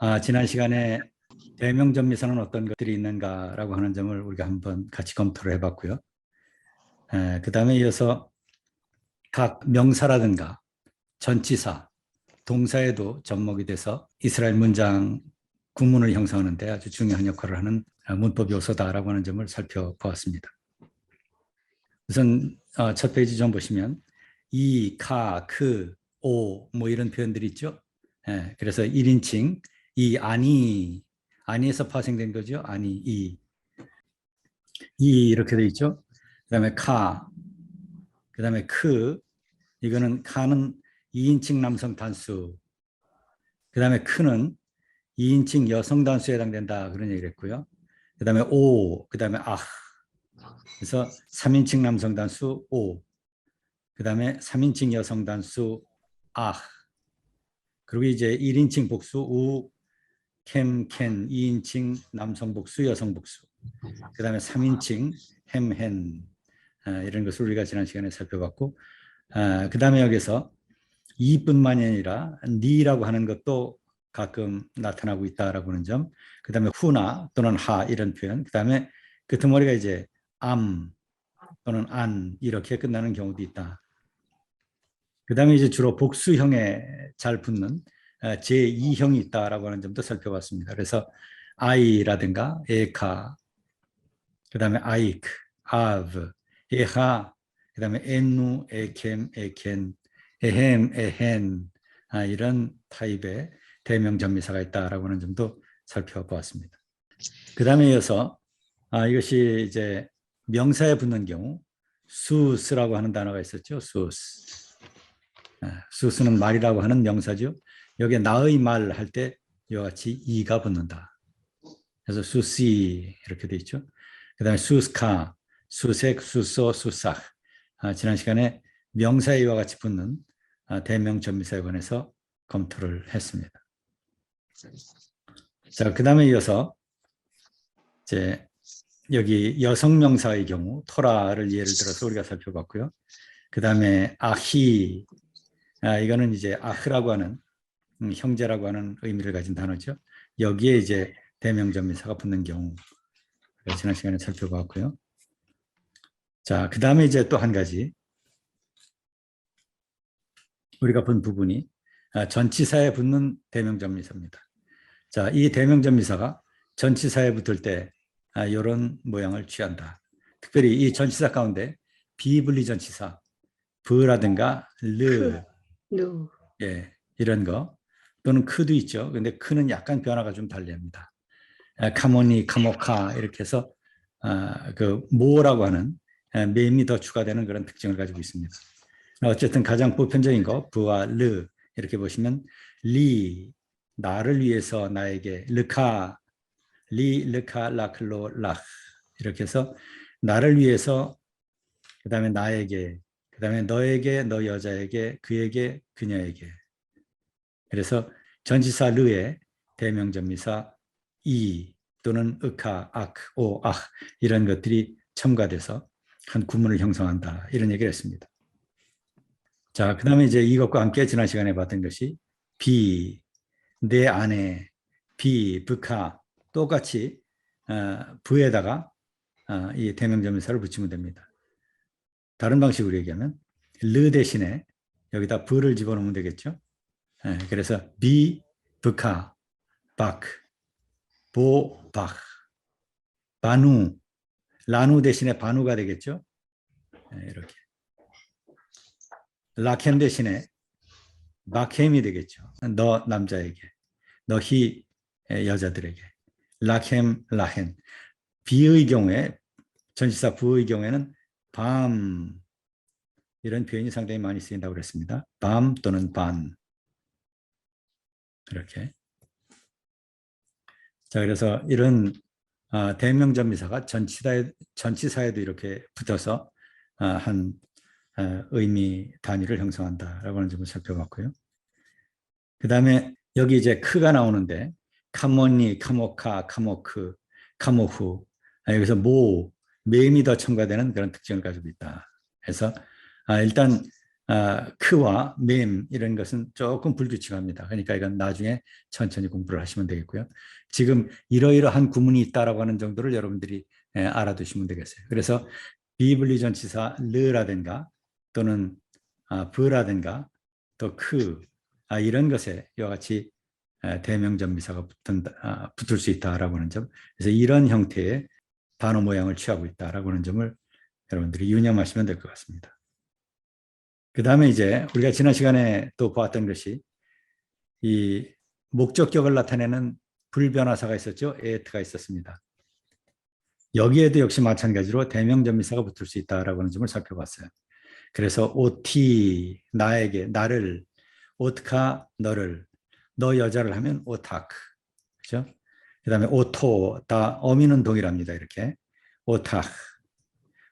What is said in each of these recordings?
아, 지난 시간에 대명전미사는 어떤 것들이 있는가라고 하는 점을 우리가 한번 같이 검토를 해봤고요. 그 다음에 이어서 각 명사라든가 전치사, 동사에도 접목이 돼서 이스라엘 문장 구문을 형성하는데 아주 중요한 역할을 하는 문법 요소다라고 하는 점을 살펴보았습니다. 우선 어, 첫 페이지 좀 보시면 이, 가, 그, 오 뭐 이런 표현들이 있죠. 예, 그래서 1인칭 이 아니 아니에서 파생된 거죠. 아니 이, 이 이렇게 돼 있죠. 그다음에 카, 그다음에 크 이거는 카는 2인칭 남성 단수. 그다음에 크는 2인칭 여성 단수에 해당된다 그런 얘기를 했고요. 그다음에 오, 그다음에 아. 그래서 3인칭 남성 단수 오. 그다음에 3인칭 여성 단수 아. 그리고 이제 1인칭 복수 우, 캠, 캔, 2인칭 남성 복수, 여성 복수. 그 다음에 3인칭 햄, 헨 아, 이런 것을 우리가 지난 시간에 살펴봤고 아, 그 다음에 여기서 이뿐만이 아니라 니라고 하는 것도 가끔 나타나고 있다라고 하는 점. 그 다음에 후나 또는 하 이런 표현. 그 다음에 끄트머리가 이제 암 또는 안 이렇게 끝나는 경우도 있다. 그 다음에 이제 주로 복수형에 잘 붙는 어, 제2형이 있다라고 하는 점도 살펴봤습니다. 그래서 아이라든가 에카, 그 다음에 아이크, 아브, 에하, 그 다음에 엔누, 에켐, 에켄, 에헴, 에헨 아, 이런 타입의 대명 전미사가 있다라고 하는 점도 살펴보았습니다. 그 다음에 이어서 아, 이것이 이제 명사에 붙는 경우 수스라고 하는 단어가 있었죠. 수스. 아, 수스는 말이라고 하는 명사죠. 여기에 나의 말 할 때 이와 같이 이가 붙는다. 그래서 수시 이렇게 돼 있죠. 그 다음에 수스카, 수색, 수소, 수삭. 아, 지난 시간에 명사에 이와 같이 붙는 아, 대명 전미사에 관해서 검토를 했습니다. 자, 그 다음에 이어서 이제 여기 여성 명사의 경우 토라를 예를 들어서 우리가 살펴봤고요. 그 다음에 아히 아, 이거는 이제 아흐라고 하는 음, 형제라고 하는 의미를 가진 단어죠. 여기에 이제 대명전미사가 붙는 경우 지난 시간에 살펴봤고요. 자, 그 다음에 이제 또 한 가지 우리가 본 부분이 아, 전치사에 붙는 대명전미사입니다. 자, 이 대명전미사가 전치사에 붙을 때 아, 이런 모양을 취한다. 특별히 이 전치사 가운데 비분리 전치사, 브라든가 르, 누. 예, 이런 거 또는 크도 있죠. 근데 크는 약간 변화가 좀 달리합니다. 아, 카모니, 카모카 이렇게 해서 아, 그 모라고 하는 아, 메임이 더 추가되는 그런 특징을 가지고 있습니다. 어쨌든 가장 보편적인 거 부와 르 이렇게 보시면 리 나를 위해서 나에게 르카 리 르카 라클로 락 이렇게 해서 나를 위해서 그 다음에 나에게 그 다음에 너에게 너 여자에게 그에게 그녀에게 그래서 전지사 르에 대명전미사 이 또는 으카 악, 오, 아 이런 것들이 첨가돼서 한 구문을 형성한다 이런 얘기를 했습니다. 자, 그 다음에 이제 이것과 함께 지난 시간에 봤던 것이 비, 내 안에, 비, 부카 똑같이 어, 부에다가 어, 이 대명점사를 붙이면 됩니다. 다른 방식으로 얘기하면 르 대신에 여기다 부를 집어넣으면 되겠죠. 예, 그래서 비, 부카, 박, 보, 박, 바누, 라누 대신에 바누가 되겠죠. 예, 이렇게. 라켄 대신에 마켐이 되겠죠. 너 남자에게, 너희 여자들에게. 라켐, 라헨. 비의 경우에 전시사 부의 경우에는 밤 이런 표현이 상당히 많이 쓰인다고 그랬습니다. 밤 또는 반 이렇게. 자 그래서 이런 아, 대명전미사가 전치사에, 전치사에도 이렇게 붙어서 아, 한 어, 의미 단위를 형성한다라고 하는 점을 살펴봤고요. 그 다음에 여기 이제 크가 나오는데 카모니, 카모카, 카모크, 카모후 아, 여기서 모, 매임이 더 첨가되는 그런 특징을 가지고 있다. 그래서 아, 일단 아, 크와 맴 이런 것은 조금 불규칙합니다. 그러니까 이건 나중에 천천히 공부를 하시면 되겠고요. 지금 이러이러한 구문이 있다라고 하는 정도를 여러분들이 예, 알아두시면 되겠어요. 그래서 비블리 전 치사 르라든가 또는 아, 브라든가 또 크, 아, 이런 것에 이와 같이 에, 대명전 미사가 붙은, 아, 붙을 수 있다라고 하는 점. 그래서 이런 형태의 단어 모양을 취하고 있다라고 하는 점을 여러분들이 유념하시면 될 것 같습니다. 그 다음에 이제 우리가 지난 시간에 또 보았던 것이 이 목적격을 나타내는 불변화사가 있었죠. 에트가 있었습니다. 여기에도 역시 마찬가지로 대명전미사가 붙을 수 있다라고 하는 점을 살펴봤어요. 그래서 오티 나에게 나를 오트카 너를 너 여자를 하면 오타크 그죠? 그 다음에 오토 다 어미는 동일합니다. 이렇게 오타크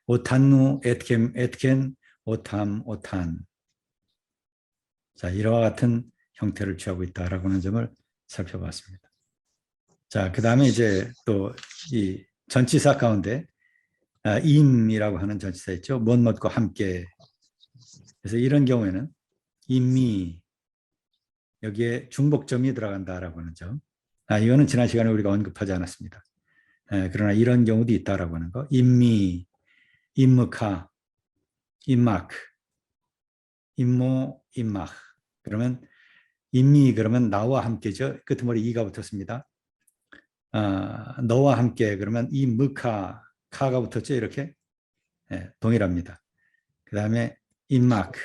오탄누 에트켄 에트켄 오탐 오탄 자 이와 같은 형태를 취하고 있다라고 하는 점을 살펴봤습니다. 자 그 다음에 이제 또 이 전치사 가운데 아, 임이라고 하는 전치사 있죠. 무엇무엇과 함께 그래서 이런 경우에는 임미 여기에 중복점이 들어간다라고 하는 점. 아 이거는 지난 시간에 우리가 언급하지 않았습니다. 에, 그러나 이런 경우도 있다라고 하는 거. 임미, 임무카, 임마크, 임모, 임막. 그러면 임미 그러면 나와 함께죠. 끝머리 이가 붙었습니다. 아, 너와 함께 그러면 임무카 카가 붙었죠. 이렇게 예, 동일합니다. 그 다음에 임마크,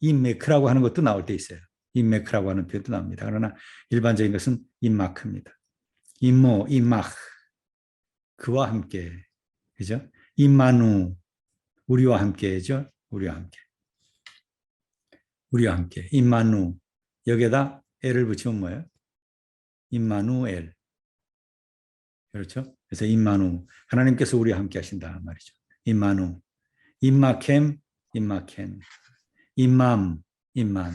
임메크라고 하는 것도 나올 때 있어요. 임메크라고 하는 표현도 나옵니다. 그러나 일반적인 것은 임마크입니다. 임모, 임마크, 그와 함께, 그죠? 임마누, 우리와 함께죠. 우리와 함께. 우리와 함께. 임마누, 여기에다 L을 붙이면 뭐예요? 임마누엘. 그렇죠? 그래서 임마누, 하나님께서 우리와 함께 하신다 말이죠. 임마누, 임마캠, 임마켄, 임맘, 임만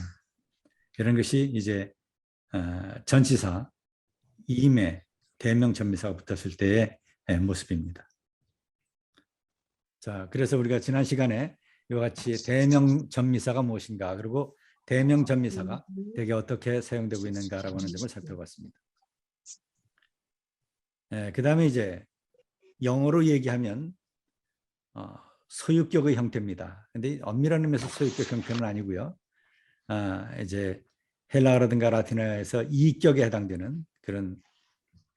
이런 것이 이제 어, 전치사 임에 대명 전미사가 붙었을 때의 예, 모습입니다. 자, 그래서 우리가 지난 시간에 이와 같이 대명 전미사가 무엇인가 그리고 대명 전미사가 대개 어떻게 사용되고 있는가라고 하는 점을 살펴봤습니다. 예, 그 다음에 이제 영어로 얘기하면 어, 소유격의 형태입니다. 근데 엄밀한 의미에서 소유격 형태는 아니고요. 아, 이제 헬라어라든가 라틴어에서 이격에 해당되는 그런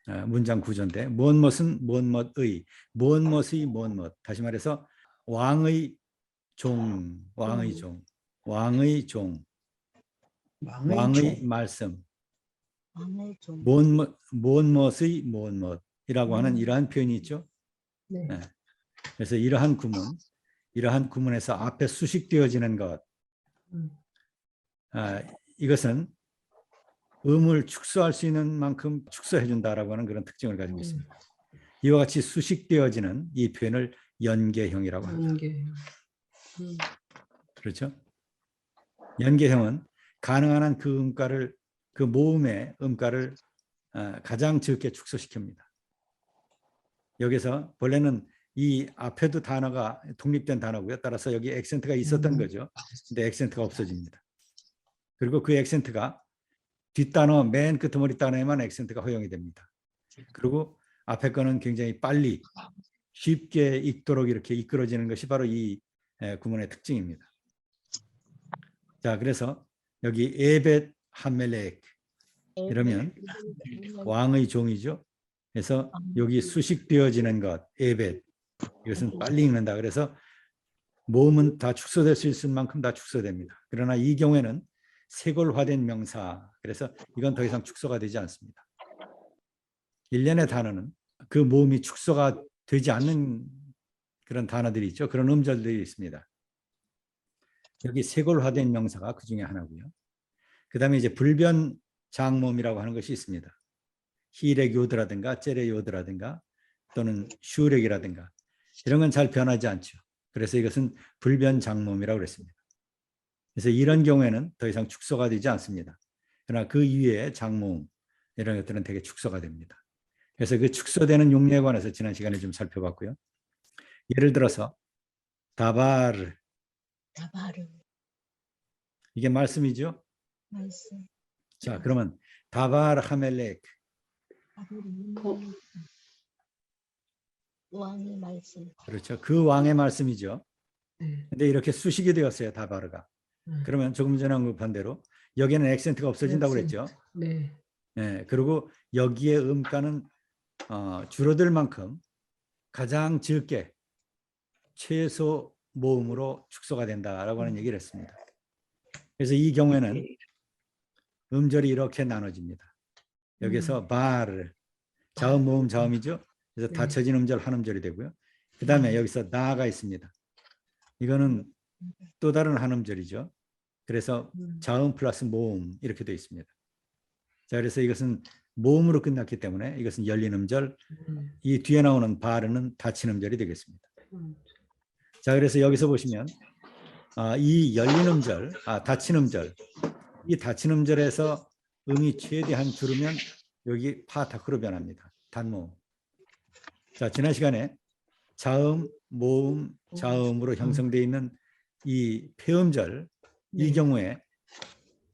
아, 문장 구조인데 무엇 무엇은 무엇 무엇의 무엇 무엇의 무엇 무엇 다시 말해서 왕의 종 왕의 종 왕의 종 왕의 왕의 종. 말씀 왕의 종. 무엇무엇 무엇무엇의 무엇무엇이라고 하는 음. 이러한 표현이 있죠. 네. 네. 그래서 이러한 구문 이러한 구문에서 앞에 수식되어지는 것 음. 아, 이것은 음을 축소할 수 있는 만큼 축소해 준다라고 하는 그런 특징을 가지고 음. 있습니다. 이와 같이 수식되어지는 이 표현을 연계형이라고 합니다. 연계. 음. 그렇죠? 연계형은 가능한 한 그 음가를 그 모음의 음가를 아, 가장 적게 축소시킵니다. 여기서 본래는 이 앞에도 단어가 독립된 단어고요. 따라서 여기 액센트가 있었던 음. 거죠. 근데 액센트가 없어집니다. 그리고 그 액센트가 뒷단어 맨 끝머리 단어에만 액센트가 허용이 됩니다. 그리고 앞에 거는 굉장히 빨리 쉽게 읽도록 이렇게 이끌어지는 것이 바로 이 에, 구문의 특징입니다. 자, 그래서 여기 에벳 하멜렉 이러면 왕의 종이죠. 그래서 여기 수식되어지는 것 에벳 이것은 빨리 읽는다. 그래서 모음은 다 축소될 수 있을 만큼 다 축소됩니다. 그러나 이 경우에는 세골화된 명사 그래서 이건 더 이상 축소가 되지 않습니다. 일련의 단어는 그 모음이 축소가 되지 않는 그런 단어들이 있죠. 그런 음절들이 있습니다. 여기 세골화된 명사가 그 중에 하나고요. 그 다음에 이제 불변 장모음이라고 하는 것이 있습니다. 히렉 요드라든가 째레 요드라든가 또는 슈렉이라든가 이런 건 잘 변하지 않죠. 그래서 이것은 불변 장모음이라고 그랬습니다. 그래서 이런 경우에는 더 이상 축소가 되지 않습니다. 그러나 그 이외에 장모음 이런 것들은 되게 축소가 됩니다. 그래서 그 축소되는 용례에 관해서 지난 시간에 좀 살펴봤고요. 예를 들어서 다바르 다바르. 이게 말씀이죠. 말씀. 자, 그러면 다발 하멜렉 거. 왕의 말씀. 그렇죠. 그 왕의 말씀이죠. 네. 근데 이렇게 수식이 되었어요. 다바르가. 음. 그러면 조금 전에 언급한 대로 여기에는 액센트가 없어진다고 그랬죠. 네. 예, 그리고 여기에 음가는 어, 줄어들 만큼 가장 적게 최소 모음으로 축소가 된다라고 하는 얘기를 했습니다. 그래서 이 경우에는 음절이 이렇게 나눠집니다. 여기서 바를 자음 모음 자음이죠. 그래서 네. 닫혀진 음절 한 음절이 되고요. 그 다음에 여기서 나가 있습니다. 이거는 또 다른 한 음절이죠. 그래서 음. 자음 플러스 모음 이렇게 되어 있습니다. 자, 그래서 이것은 모음으로 끝났기 때문에 이것은 열린 음절, 음. 이 뒤에 나오는 바르는 닫힌 음절이 되겠습니다. 음. 자, 그래서 여기서 보시면 아, 이 열린 음절, 아, 닫힌 음절, 이 닫힌 음절에서 음이 최대한 줄으면 여기 파타크로 변합니다. 단모음. 자, 지난 시간에 자음, 모음, 자음으로 형성되어 있는 이 폐음절, 이 네. 경우에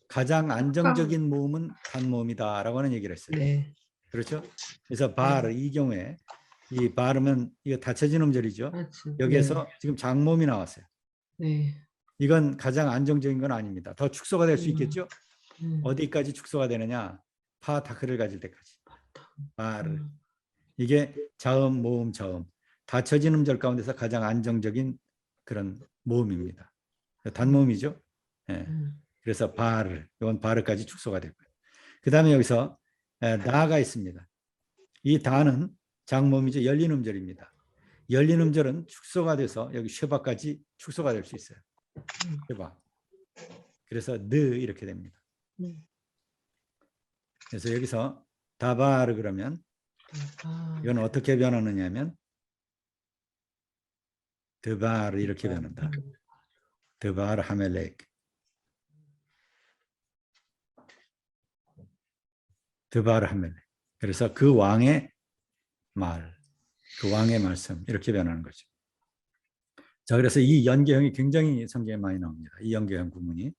가장 안정적인 모음은 단모음이다라고 하는 얘기를 했어요. 네. 그렇죠? 그래서 바르 이 경우에 이 바르면 이거 닫혀진 음절이죠. 맞지. 여기에서 지금 장모음이 나왔어요. 네. 이건 가장 안정적인 건 아닙니다. 더 축소가 될수 음. 있겠죠? 음. 어디까지 축소가 되느냐? 파 다크를 가질 때까지. 바르. 음. 이게 자음, 모음, 저음. 닫혀진 음절 가운데서 가장 안정적인 그런 모음입니다. 단모음이죠. 예. 음. 그래서 바르, 이건 바르까지 축소가 되고요. 그 다음에 여기서 에, 나가 있습니다. 이 다는 장모음이죠. 열린 음절입니다. 열린 음절은 축소가 돼서 여기 쉐바까지 축소가 될 수 있어요. 음. 쉐바. 그래서 느 이렇게 됩니다. 네. 그래서 여기서 다바르 그러면 아. 이건 어떻게 변하느냐면 드바르 이렇게 변한다. 음. 드바르 하멜렉. 드바르 하멜렉. 그래서 그 왕의 말, 그 왕의 말씀 이렇게 변하는 거죠. 자, 그래서 이 연계형이 굉장히 성경에 많이 나옵니다. 이 연계형 구문이.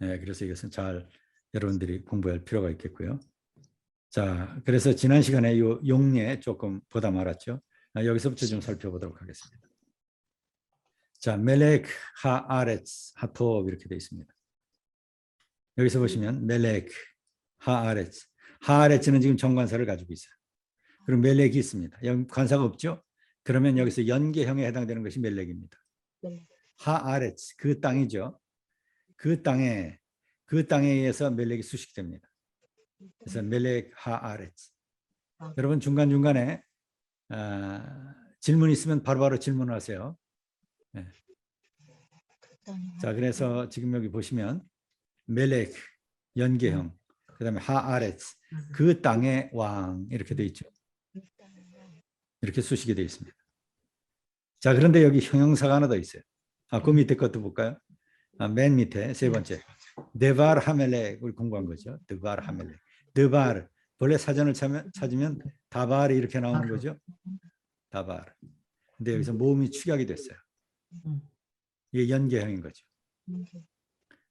네, 그래서 이것은 잘 여러분들이 공부할 필요가 있겠고요. 자, 그래서 지난 시간에 이 용례 조금 보다 말았죠. 아, 여기서부터 좀 살펴보도록 하겠습니다. 자, 멜렉 하아레츠 하톱 이렇게 되어 있습니다. 여기서 보시면 멜렉 하아레츠 하아레츠는 지금 정관사를 가지고 있어요. 그리고 멜렉이 있습니다. 여기 관사가 없죠? 그러면 여기서 연계형에 해당되는 것이 멜렉입니다. 네. 하아레츠 그 땅이죠. 그 땅에 그 땅에 의해서 멜렉이 수식됩니다. 그래서 멜렉 하아레츠. 아. 여러분 중간 중간에 아, 질문 있으면 바로바로 질문하세요. 자, 그래서 지금 여기 보시면 멜렉 연계형, 그다음에 하아레츠 음. 그 땅의 왕 이렇게 돼 있죠. 이렇게 수식이 되어 있습니다. 자, 그런데 여기 형용사가 하나 더 있어요. 아, 그 밑에 것도 볼까요? 아, 맨 밑에 세 번째. 데바르 하멜렉 우리 공부한 거죠. 데바르 하멜렉. 데바르 원래 사전을 찾으면, 찾으면 다바르 이렇게 나오는 거죠. 다바르. 근데 여기서 모음이 축약이 됐어요. 음. 이게 연계형인 거죠.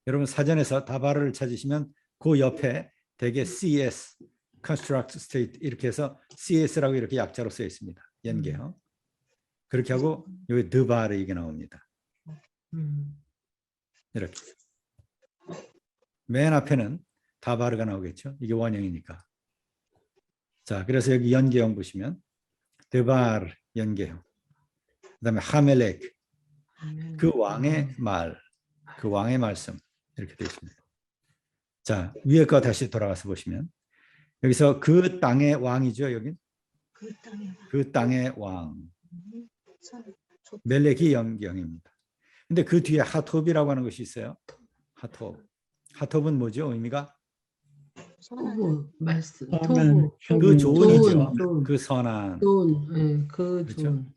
여러분 사전에서 다바르를 찾으시면 그 옆에 대개 CS construct state 이렇게 해서 CS라고 이렇게 약자로 쓰여 있습니다. 연계형. 그렇게 하고 여기 드바르 이게 나옵니다. 음. 이렇게. 맨 앞에는 다바르가 나오겠죠. 이게 원형이니까. 자, 그래서 여기 연계형 보시면 드바르 연계형. 그다음에 하멜렉 음. 그 왕의 말, 그 왕의 말씀 이렇게 되어 있습니다. 자 위에 거 다시 돌아가서 보시면 여기서 그 땅의 왕이죠 여기 그 땅에 그 땅의 왕선 조- 멜렉이 연경입니다. 근데 그 뒤에 하톱이라고 하는 것이 있어요. 하톱. 하톱은 뭐죠 의미가 토부 말씀 토부 그 좋은이죠. 좋은. 그 선한. 좋은 예, 그 그렇죠? 좋은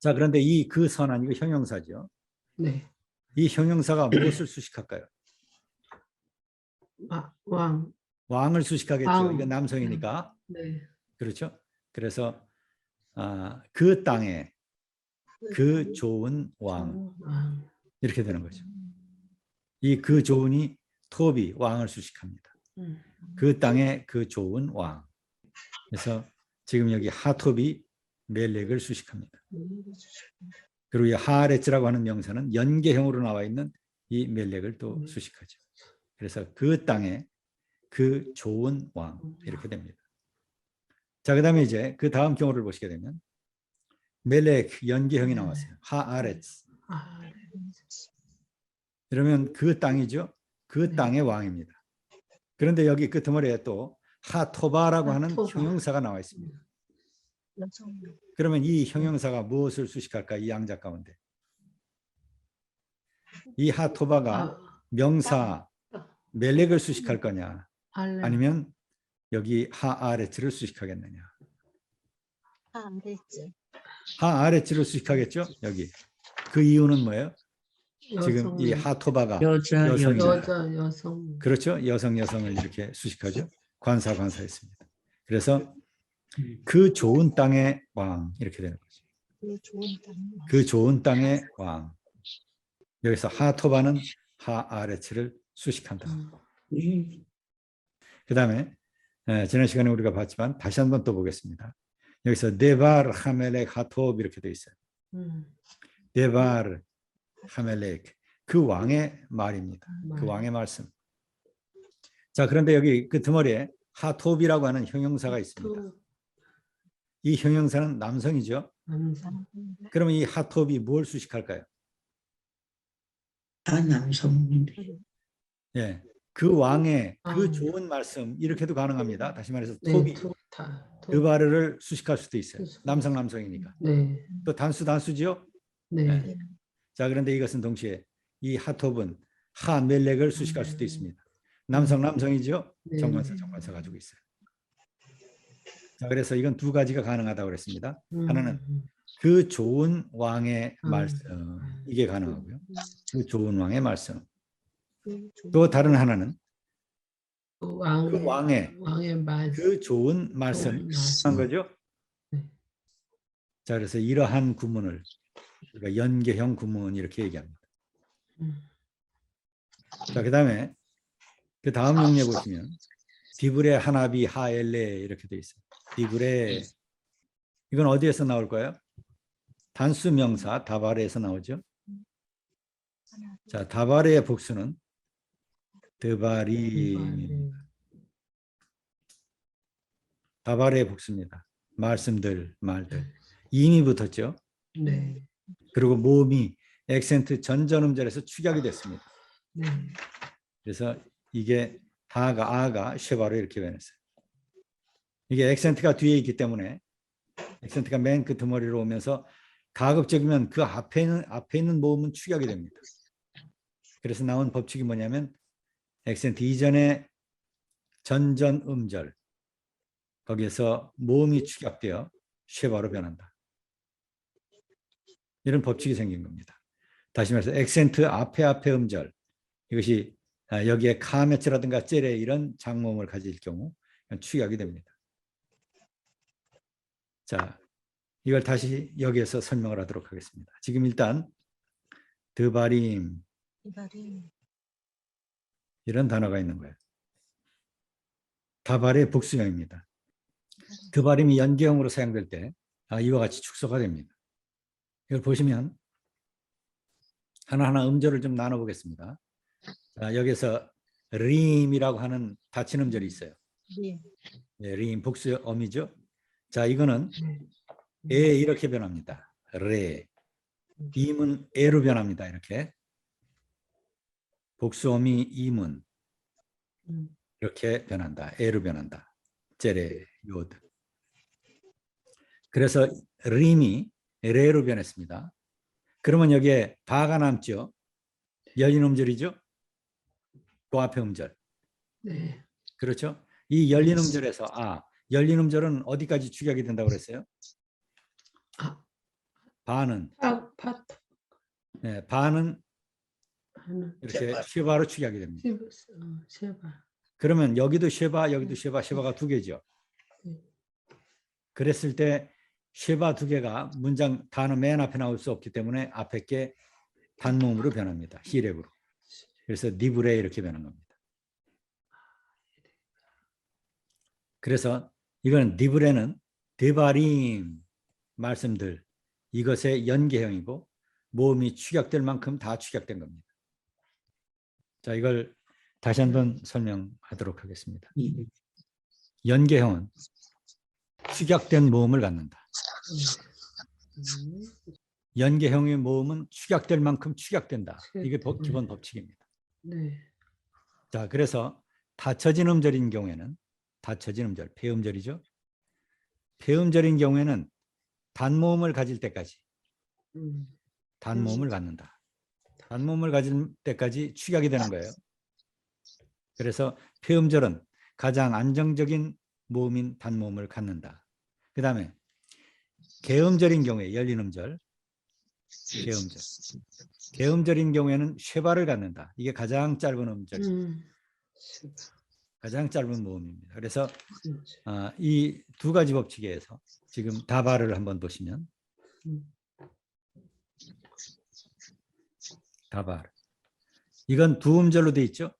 자 그런데 이 그 선한 이거 형용사죠. 네 이 형용사가 무엇을 수식할까요? 와- 왕 왕을 수식하겠죠. 왕. 이거 남성이니까. 네. 그렇죠? 그래서 아, 그 땅에 그 좋은 왕왕 이렇게 되는 거죠. 이 그 좋은이 톱이 왕을 수식합니다. 음. 그 땅에 그 좋은 왕. 그래서 지금 여기 하톱이 멜렉을 수식합니다. 그리고 이 하아레츠라고 하는 명사는 연계형으로 나와 있는 이 멜렉을 또 음. 수식하죠. 그래서 그 땅에 그 좋은 왕 이렇게 됩니다. 자, 그 다음에 이제 그 다음 경우를 보시게 되면 멜렉 연계형이 나왔어요. 하아레츠. 아, 그러면 그 땅이죠. 그 네. 땅의 왕입니다. 그런데 여기 끄트머리에 또 하토바라고 하는. 형용사가 나와 있습니다. 여성 그러면 이 형용사가 무엇을 수식할까? 이 양자 가운데. 이 하토바가 아, 명사 멜렉을 수식할 거냐? 알레. 아니면 여기 하아레츠를 수식하겠느냐? 하아레츠 하아레츠를 수식하겠죠? 여기. 그 이유는 뭐예요? 지금 이 여성, 하토바가 여자 여성이죠. 여자 여성 그렇죠? 여성 여성을 이렇게 수식하죠. 관사 관사했습니다. 그래서 그 좋은 땅의 왕 이렇게 되는 거죠. 그 좋은 땅그 좋은 땅의 왕. 여기서 하토바는 하아레츠를 수식한다. 음. 그 다음에 에, 지난 시간에 우리가 봤지만 다시 한번 또 보겠습니다. 여기서 네발 하멜렉 하톱 이렇게 되어 있어요. 음. 네발 하멜렉 그 왕의 말입니다. 그 말. 왕의 말씀. 자 그런데 여기 그 끄트머리에 하톱이라고 하는 형용사가 있습니다. 또이 형용사는 남성이죠. 남성 그러면 이 하톱이 뭘 수식할까요? 다 남성인데 예, 그 왕의 그 아. 좋은 말씀 이렇게도 가능합니다. 다시 말해서 네, 톱이 토타 토- 드바르를 수식할 수도 있어요. 남성 남성이니까. 네, 또 단수 단수지요. 네, 네. 자 그런데 이것은 동시에 이 하톱은 하 멜렉을 수식할 수도 있습니다. 남성 남성이죠. 네. 정관사 정관사 가지고 있어요. 자 그래서 이건 두 가지가 가능하다고 그랬습니다. 음, 하나는 음, 그 좋은 왕의 음. 말씀 이게 가능하고요. 그 좋은 왕의 말씀. 그또 다른 하나는 그 왕, 그 왕의 왕의 말 그 좋은 말씀. 한 거죠. 네. 자 그래서 이러한 구문을 우리가 연계형 구문 이렇게 얘기합니다. 음, 자 그다음에 그 다음 용례 보시면 디브레 하나비 하엘레 이렇게 돼 있어요. 디브레 이건 어디에서 나올까요? 단수 명사 다바레에서 나오죠. 하나 자 다바레의 복수는 드바리 말. 다바레의 복수입니다. 말씀들 말들 인이 붙었죠. 네, 그리고 모음이 액센트 전전 음절에서 축약이 됐습니다. 네, 그래서 이게 다가 아가 쉐바로 이렇게 변했어요. 이게 액센트가 뒤에 있기 때문에 액센트가 맨 끝머리로 오면서 가급적이면 그 앞에 있는 앞에 있는 모음은 축약이 됩니다. 그래서 나온 법칙이 뭐냐면 액센트 이전에 전전 음절 거기에서 모음이 축약되어 쉐바로 변한다. 이런 법칙이 생긴 겁니다. 다시 말해서 액센트 앞에 앞에 음절 이것이 아, 여기에 카메츠라든가 젤에 이런 장모음을 가질 경우 축약이 됩니다. 자, 이걸 다시 여기에서 설명을 하도록 하겠습니다. 지금 일단 드바림 이런 단어가 있는 거예요. 다발의 복수형입니다. 드바림이 연계형으로 사용될 때 아, 이와 같이 축소가 됩니다. 이걸 보시면 하나하나 음절을 좀 나눠보겠습니다. 자, 여기서 림이라고 하는 닫힌 음절이 있어요. 네 네, 림 복수음이죠. 자, 이거는 네. 에 이렇게 변합니다. 레. 임은 에로 변합니다. 이렇게. 복수음이 임은 음, 이렇게 변한다. 에로 변한다. 제레 요드. 그래서 림이 레로 변했습니다. 그러면 여기에 바가 남죠. 열린 음절이죠. 그 앞에 음절. 네, 그렇죠? 이 열린 음절에서 아, 열린 음절은 어디까지 축약이 된다고 그랬어요? 아. 바는 파 파트 네, 하는 이렇게 쉐바로 축약이 됩니다. 쉐바, 어, 쉐바. 그러면 여기도 쉐바, 여기도 쉐바, 쉐바가 두 개죠. 네. 그랬을 때 쉐바 두 개가 문장 단어 맨 앞에 나올 수 없기 때문에 앞에 게 단모음으로 변합니다. 히랩으로. 그래서 니브레 이렇게 되는 겁니다. 그래서 이거는 니브레는 데바림 말씀들 이것의 연계형이고 모음이 축약될 만큼 다 축약된 겁니다. 자, 이걸 다시 한번 설명하도록 하겠습니다. 연계형은 축약된 모음을 갖는다. 음, 연계형의 모음은 축약될 만큼 축약된다. 이게 법- 축약된, 기본 법칙입니다. 네. 자, 그래서 닫혀진 음절인 경우에는 닫혀진 음절, 폐음절이죠. 폐음절인 경우에는 단모음을 가질 때까지 음, 단모음을 갖는다. 단모음을 가질 때까지 축약이 되는 거예요. 그래서 폐음절은 가장 안정적인 모음인 단모음을 갖는다. 그 다음에 개음절인 경우에 열린 음절, 개음절. 개음절인 경우에는 쉐바를 갖는다. 이게 가장 짧은 음절, 음, 가장 짧은 모음입니다. 그래서. 아, 이두 가지 법칙에서 지금 다바를 한번 보시면 음, 다바 이건 두 음절로 돼 있죠.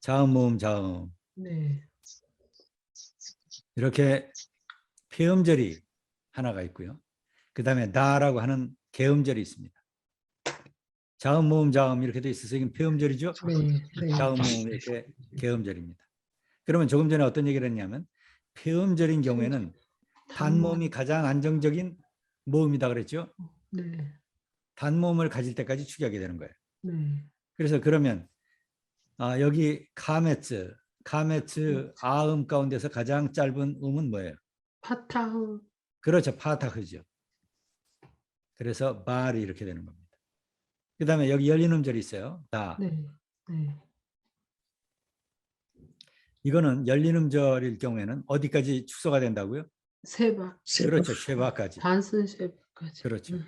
자음 모음 자음 네. 이렇게 폐음절이 하나가 있고요. 그 다음에 나라고 하는 개음절이 있습니다. 자음 모음 자음 이렇게 돼 있어서 이건 폐음절이죠. 네. 네. 자음 모음 이렇게 개음절입니다. 그러면 조금 전에 어떤 얘기를 했냐면 폐음절인 경우에는 단모음이 가장 안정적인 모음이다 그랬죠. 네. 단모음을 가질 때까지 축약이 되는 거예요. 네. 그래서 그러면 아, 여기 카메츠, 카메츠 아음 가운데서 가장 짧은 음은 뭐예요? 파타흐. 그렇죠. 파타흐죠. 그래서 발이 이렇게 되는 겁니다. 그 다음에 여기 열린 음절이 있어요. 다. 네. 네. 이거는 열린 음절일 경우에는 어디까지 축소가 된다고요? 세바. 그렇죠. 쉐바까지. 단순 세바까지. 그렇죠. 음,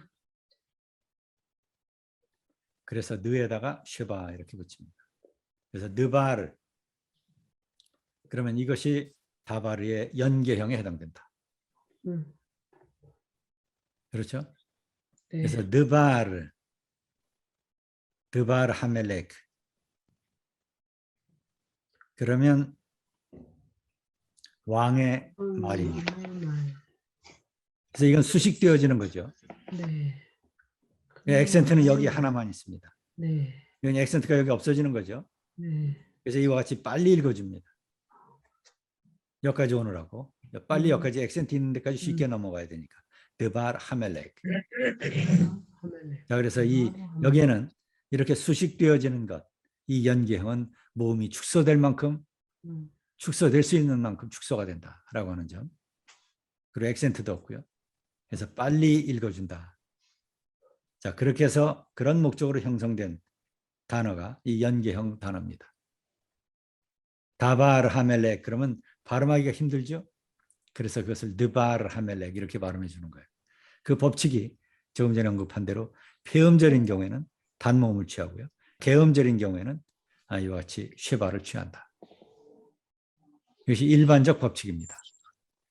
그래서 느에다가 쉐바 이렇게 붙입니다. 그래서 느바르. 그러면 이것이 다바르의 연계형에 해당된다. 음, 그렇죠? 네. 그래서 느바르, 드바르 하멜렉. 그러면 왕의 음, 말입니다. 말. 그래서 이건 수식되어지는 거죠. 네. 예, 액센트는 여기 음, 하나만 있습니다. 네. 이건 액센트가 여기 없어지는 거죠. 네. 그래서 이와 같이 빨리 읽어줍니다. 여기까지 오느라고 빨리 음. 여기까지 액센트 있는 데까지 쉽게 넘어가야 되니까 드바르 하멜렉. 하멜레. 자 그래서 이 아, 여기에는 이렇게 수식되어지는 것, 이 연계형은 모음이 축소될 만큼 음, 축소될 수 있는 만큼 축소가 된다라고 하는 점. 그리고 액센트도 없고요. 그래서 빨리 읽어준다. 자 그렇게 해서 그런 목적으로 형성된 단어가 이 연계형 단어입니다. 다바르 하멜렉 그러면 발음하기가 힘들죠. 그래서 그것을 느바르 하멜렉 이렇게 발음해 주는 거예요. 그 법칙이 조금 전에 언급한 대로 폐음절인 경우에는 단모음을 취하고요. 개음절인 경우에는 아, 이와 같이 쉐바를 취한다. 이것이 일반적 법칙입니다.